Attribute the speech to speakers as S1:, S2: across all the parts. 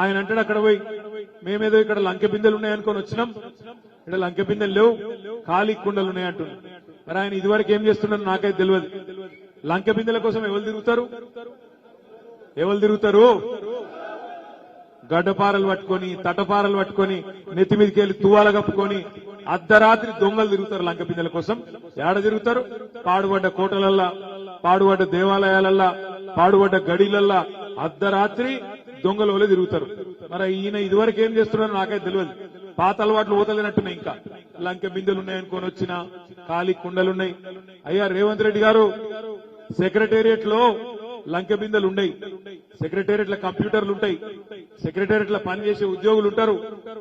S1: ఆయన అంటాడు అక్కడ పోయి మేమేదో ఇక్కడ లంకె బిందెలు ఉన్నాయనుకొని వచ్చినాం. ఇక్కడ లంకె బిందెలు లేవు ఖాళీ కుండలు ఉన్నాయి అంటున్నాడు మరి ఆయన ఇదివరకు ఏం చేస్తున్నాడు నాకైతే తెలియదు. లంకె బిందెల కోసం ఎవరు తిరుగుతారు? ఎవరు తిరుగుతారు? గడ్డపారలు పట్టుకొని తటపారలు పట్టుకొని నెత్తి మీదకి వెళ్ళి తువాల కప్పుకొని అర్ధరాత్రి దొంగలు తిరుగుతారు లంక బిందెల కోసం. ఏడ తిరుగుతారు? పాడుబడ్డ కోటలల్లా పాడుబడ్డ దేవాలయాలల్లా పాడుబడ్డ గడిలల్లా అర్ధరాత్రి దొంగలు వలె తిరుగుతారు. మరి ఈయన ఇదివరకు ఏం చేస్తున్నారో నాకైతే తెలియదు. పాత అలవాట్లు పోతలేనట్టున్నాయి ఇంకా. లంక బిందెలు ఉన్నాయనుకొని వచ్చిన ఖాళీ కుండలున్నాయి. అయ్యా రేవంత్ రెడ్డి గారు సెక్రటేరియట్లో లంకె బిందెలు ఉన్నాయి సెక్రటేరియట్లో కంప్యూటర్లు ఉంటాయి సెక్రటేరియట్లో పనిచేసే ఉద్యోగులు ఉంటారు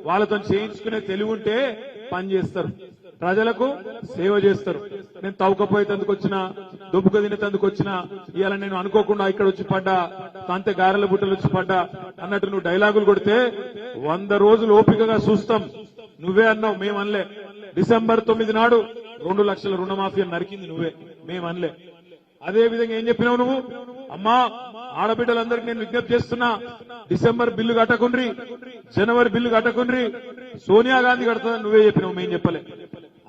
S1: వాళ్ళతో చేయించుకునే తెలివి ఉంటే పని చేస్తారు. ప్రజలకు సేవ చేస్తారు. నేను తవ్వకపోయేందుకు వచ్చిన దుబ్బుక తినేందుకు వచ్చిన ఇవాళ నేను అనుకోకుండా ఇక్కడ వచ్చి పడ్డా తంతె గారెల బుట్టలు వచ్చి పడ్డా అన్నట్టు నువ్వు డైలాగులు కొడితే వంద రోజులు ఓపికగా చూస్తాం. నువ్వే అన్నావు మేమనలే డిసెంబర్ తొమ్మిది నాడు రెండు లక్షల రుణమాఫీ నరికింది నువ్వే. మేమనలే అదే విధంగా ఏం చెప్పినావు నువ్వు? అమ్మా ఆడబిడ్డలందరికీ నేను విజ్ఞప్తి చేస్తున్నా డిసెంబర్ బిల్లు కట్టకుండ్రి జనవరి బిల్లు కట్టకుండ్రి సోనియా గాంధీ కడుతుందని నువ్వే చెప్పినావు మేం చెప్పలే.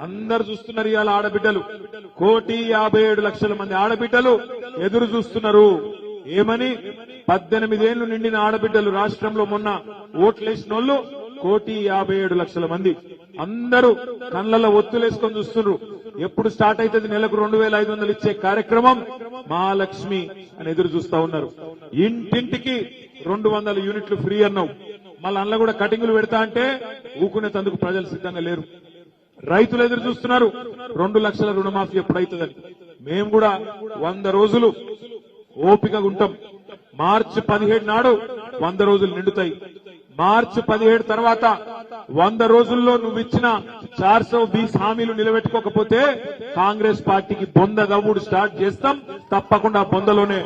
S1: అందరు చూస్తున్నారు ఇవాళ ఆడబిడ్డలు. కోటి యాభై ఏడు లక్షల మంది ఆడబిడ్డలు ఎదురు చూస్తున్నారు. ఏమని? పద్దెనిమిదేళ్ళు నిండిన ఆడబిడ్డలు రాష్ట్రంలో మొన్న ఓట్లేసిన వాళ్ళు కోటి యాభై ఏడు లక్షల మంది. అందరూ కళ్ళల్లో ఒత్తులేసుకొని చూస్తున్నారు. ఎప్పుడు స్టార్ట్ అవుతుంది? నెలకు రెండు వేల ఐదు వందలు ఇచ్చే కార్యక్రమం మహాలక్ష్మి అని ఎదురు చూస్తా ఉన్నారు. ఇంటింటికి రెండు వందల యూనిట్లు ఫ్రీ అన్నావు. మళ్ళీ అందులో కూడా కటింగులు పెడతా అంటే ఊకునే తందుకు ప్రజలు సిద్ధంగా లేరు. రైతులు ఎదురు చూస్తున్నారు. రెండు లక్షల రుణమాఫీ ఎప్పుడైతుందని. మేము కూడా వంద రోజులు ఓపికగా ఉంటాం. మార్చి పదిహేడు నాడు వంద రోజులు నిండుతాయి. మార్చి పదిహేడు తర్వాత వంద రోజుల్లో నువ్వు ఇచ్చిన చార్ సో బీస్ హామీలు నిలబెట్టుకోకపోతే కాంగ్రెస్ పార్టీకి బొంద దవ్వుడు స్టార్ట్ చేస్తాం. తప్పకుండా బొందలోనే